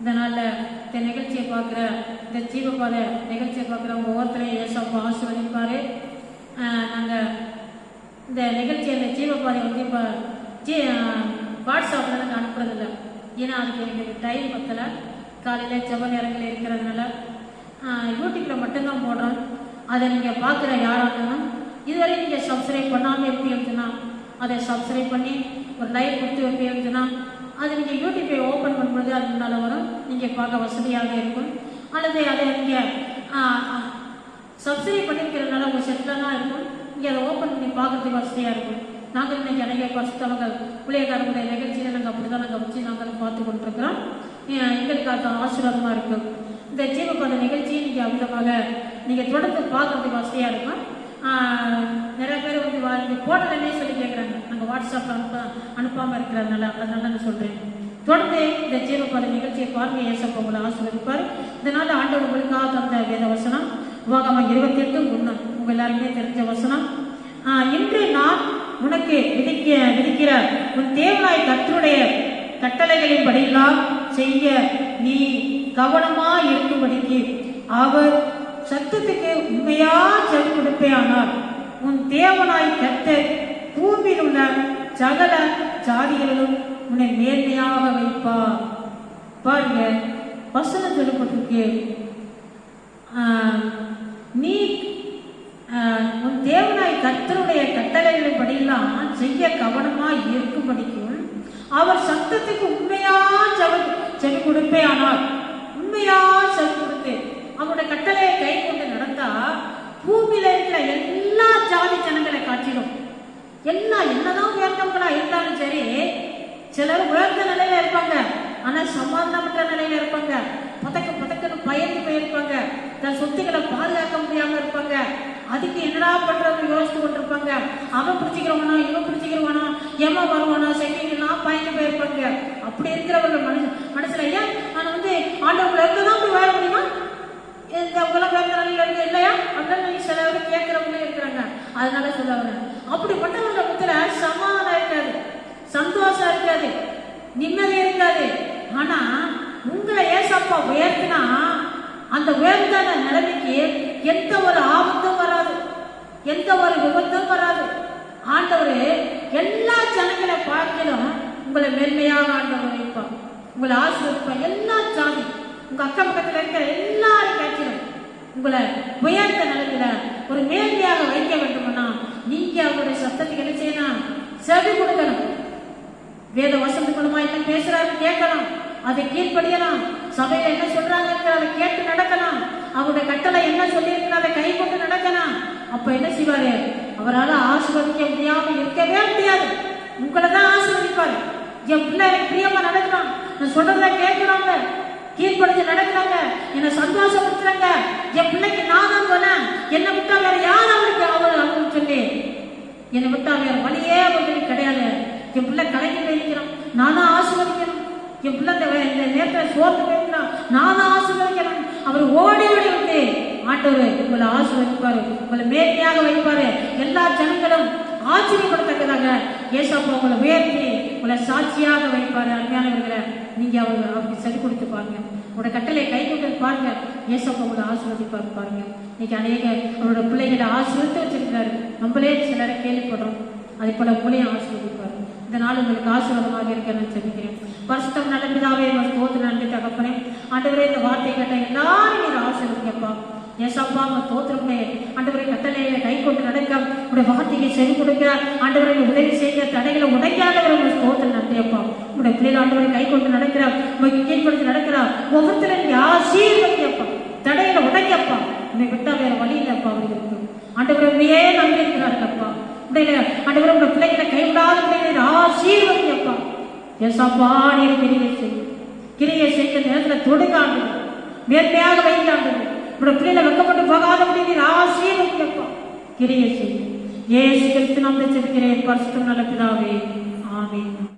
இந்த நாளில் இந்த நிகழ்ச்சியை பார்க்குற இந்த ஜீவபாத நிகழ்ச்சியை பார்க்குறவங்க ஒவ்வொருத்தரையும் ஏசப்பா ஆசீர்வதிப்பார். நாங்கள் இந்த நிகழ்ச்சியை அந்த ஜீவபாதை வந்து இப்போ ஜீ வாட்ஸ்அப்பில் நாங்கள் அனுப்புறதில்ல. ஏன்னா அதுக்கு எனக்கு டைம் பத்தலை. காலையில் செவ்வ நேரங்கள் இருக்கிறதுனால யூடியூப்பில் மட்டும்தான் போடுறோம். அதை நீங்கள் பார்க்குற யாராக இருந்தாலும் இதுவரை நீங்கள் சப்ஸ்கிரைப் பண்ணாமல் எப்படி இருப்பீங்கன்னா அதை சப்ஸ்கிரைப் பண்ணி ஒரு லைக் கொடுத்து எப்படி வைப்பீங்கன்னா அது நீங்கள் யூடியூப்பை ஓப்பன் பண்ணும்பொழுது அது முன்னால் வரும். நீங்கள் பார்க்க வசதியாக இருக்கும். அல்லது அதை நீங்கள் சப்ஸ்கிரைப் பண்ணியிருக்கிறதுனால உங்கள் செட்டில் இருக்கும். நீங்கள் அதை ஓப்பன் பண்ணி பார்க்கறதுக்கு வசதியாக இருக்கும். நாங்கள் இன்றைக்கி அநேக பரிசுத்தவங்க பிள்ளையக்காரங்களுடைய நிகழ்ச்சியை நாங்கள் அப்படி தான் நாங்கள் வச்சு நாங்கள் பார்த்து கொண்டிருக்கிறோம். எங்களுக்கு அது ஆசீர்வாதமாக இருக்கும். இந்த ஜீவபத நிகழ்ச்சியை நீங்கள் அமிதமாக நீங்கள் தொடர்ந்து பார்க்குறதுக்கு வசதியாக இருக்கும். நிறைய பேர் வந்து வா- இந்த சொல்லி கேட்குறாங்க நாங்கள் வாட்ஸ்அப்பில் அனுப்ப அனுப்பாமல் இருக்கிறதுனால அதனால நான் சொல்கிறேன் தொடர்ந்து இந்த ஜீவபாத நிகழ்ச்சியை பாருங்க ஏசப்ப உங்களை ஆசீர்வதிப்பார். இதனால் ஆண்டவர் உங்களுக்காக தந்த வேத வசனம் உபாகமம் இருபத்தி எட்டு ஒன்று உங்கள் எல்லாருமே தெரிஞ்ச வசனம். இன்று நான் உனக்கு விதிக்க விதிக்கிற உன் தேவனாய் கற்றுடைய கட்டளைகளின் படியெல்லாம் செய்ய நீ கவனமாக இருக்கும்படிக்கு அவர் சத்தத்துக்கு உண்மையா செவி கொடுப்பேயானார் உன் தேவனாய் கத்தர் பூமியில் உள்ள சகல ஜாதிகளிலும் உன்னை மேன்மையாக வைப்பார். பாருங்க வசனம் சொல்லப்பட்டிருக்கு. நீ உன் தேவனாய் கத்தருடைய கட்டளைகளின் படியெல்லாம் செய்ய கவனமாக இருக்கும்படிக்கும் அவர் சத்தத்துக்கு உண்மையா செவி செவி கொடுப்பே ஆனால் உண்மையா செவி கொடுத்து அவருடைய கட்டளை பூமியில இருக்கிற எல்லா ஜாதி ஜனங்களை காட்டிடும். எல்லாம் என்னதான் உயர்ந்தவங்களா இருந்தாலும் சரி சிலர் உயர்ந்த நிலையில இருப்பாங்க. ஆனா சமாதானமற்ற நிலையில இருப்பாங்க. பதக்க பதக்கன்னு பயந்து போயிருப்பாங்க. தன் சொத்துக்களை பாதுகாக்க முடியாம இருப்பாங்க. அதுக்கு என்னடா பண்றதுன்னு யோசித்து கொண்டிருப்பாங்க. அவன் பிடிச்சிக்கிறவனா இவன் பிடிச்சிக்கிறவனா எவன் வருவானா செட்டிங்கன்னா பயந்து போயிருப்பாங்க. அப்படி இருக்கிறவர்கள் மனசு மனசுல ஏன் நான் வந்து ஆண்டவங்களை இருந்துதான் அப்படி வாழ முடியுமா இந்த அவங்களாம் வேற இருக்கு இல்லையா? அப்படின்னு நீங்க சில பேர் இருக்கிறாங்க. அதனால சொல்ல வரேன் அப்படிப்பட்டவங்க மத்தியில சமாதானம் இருக்காது. சந்தோஷம் இருக்காது. நிம்மதி இருக்காது. ஆனா உங்களை ஏசப்பா உயர்த்தினா அந்த உயர்ந்தான நிலைமைக்கு எந்த ஒரு ஆபத்தும் வராது. எந்த ஒரு விபத்தும் வராது. ஆண்டவர் எல்லா ஜனங்களை பார்க்கலும் உங்களை மென்மையாக ஆண்டவர் வைப்பார் உங்களை ஆசீர்வதிப்பார். எல்லா ஜாதி உங்க அக்கம் பக்கத்துல இருக்கிற எல்லாரும் கேட்கிறோம். உங்களை உயர்ந்த நிலத்துல ஒரு நேர்மையாக வைக்க வேண்டும்னா நீங்க அவருடைய சத்தத்துக்கு என்ன செய்யணும் செவி கொடுக்கணும். வேத வசந்த மூலமா என்ன பேசுறாரு கேட்கணும் அதை கீழ்படியலாம் சபையில என்ன சொல்றாங்க அதை கேட்டு நடக்கலாம். அவருடைய கட்டளை என்ன சொல்லியிருக்கிற அதை கை கொண்டு நடக்கலாம். அப்ப என்ன செய்வாரு? அவரால் ஆசிர்வதிக்க முடியாம இருக்கவே முடியாது. உங்களை தான் ஆசிர்வதிப்பாரு. என் பிள்ளை எனக்கு பிரியமா நடக்கலாம் நான் சொல்றத கேட்கிறாங்க கீழ்ப்படுத்தி நடக்கிறாங்க. என்னை சந்தோஷப்படுத்துறாங்க. என் பிள்ளைக்கு நான் தான் போனேன் என்னை விட்டா வேற யார் அவருக்கு அவர் அவருக்கு சொல்லி என்னை விட்டா வேற வழியே அவங்களுக்கு கிடையாது. என் பிள்ளை கலங்கி வைக்கிறோம் நான் தான் ஆசீர்வதிக்கணும். என் பிள்ளை இந்த இந்த நேரத்தில் சோர்ந்து போயிருக்கிறான் நான் தான் ஆசீர்வதிக்கணும். அவர் ஓடி ஓடி வந்து ஆண்டவர் உங்களை ஆசீர்வதிப்பாரு. உங்களை மேன்மையாக வைப்பாரு. எல்லா ஜனங்களும் ஆச்சரியப்படத்தக்கதாக ஏசப்பா உங்களை உயர்த்தி உங்களை சாட்சியாக வைப்பாரு. அருமையானவர்களை நீங்க அவங்க அவருக்கு சரி கொடுத்து பாருங்க. உங்களோட கட்டளை கை கொண்டு பாருங்க. ஏசப்பா உங்களை ஆசீர்வதிப்பாரு பாருங்க. இன்னைக்கு அநேக அவரோட பிள்ளைகளை ஆசீர்வதித்து வச்சிருக்கிறாரு. நம்மளே சிலரை கேள்விப்படுறோம். அதே போல உங்களையும் ஆசீர்வதிப்பாரு. இந்த நாள் உங்களுக்கு ஆசீர்வாதமாக இருக்க நான் ஜெபிக்கிறேன். பரிசுத்தம் நல்ல பிதாவே உங்கள் தோத்து நன்றி தகப்பனே. ஆண்டவரே இந்த வார்த்தை கேட்ட எல்லாரும் நீங்க ஆசீர்வதிங்கப்பா. ஏசப்பா உங்க தோத்திரமே ஆண்டவரை கட்டளையில கை கொண்டு நடக்க உடைய வார்த்தையை செவி கொடுக்க ஆண்டவரை உதவி செய்ய தடைகளை உடைக்காதவரை உங்களை தோத்திரம் நன்றியப்பா உடைய பிள்ளைகள் ஆண்டவரை கை கொண்டு நடக்கிற உங்களுக்கு கீழ்படுத்தி நடக்கிறா முகத்துல நீ ஆசீர்வதியப்பா. தடைகளை உடைக்கப்பா. உன்னை விட்டா வேற வழி இல்லப்பா அவர்களுக்கு. ஆண்டவரை உண்மையே நம்பி இருக்கிறார்களப்பா உடைய ஆண்டவரை உங்க பிள்ளைகளை கைவிடாத பிள்ளைகளை ஆசீர்வதியப்பா. ஏசப்பா நீர் கிரியை செய்யும் கிரியை செய்ய நேரத்தில் தொடுக்காண்டு மேன்மையாக வைக்காண்டு உடைய பிள்ளைகளை வெக்கப்பட்டு போகாதபடி நீர் ஆசீர்வதிக்கப்பா கிரியை செய்யும் ஏசு கிறிஸ்து நாம் ஜெபிக்கிறேன் பரிசுத்தம் நல்ல பிதாவே ஆமென்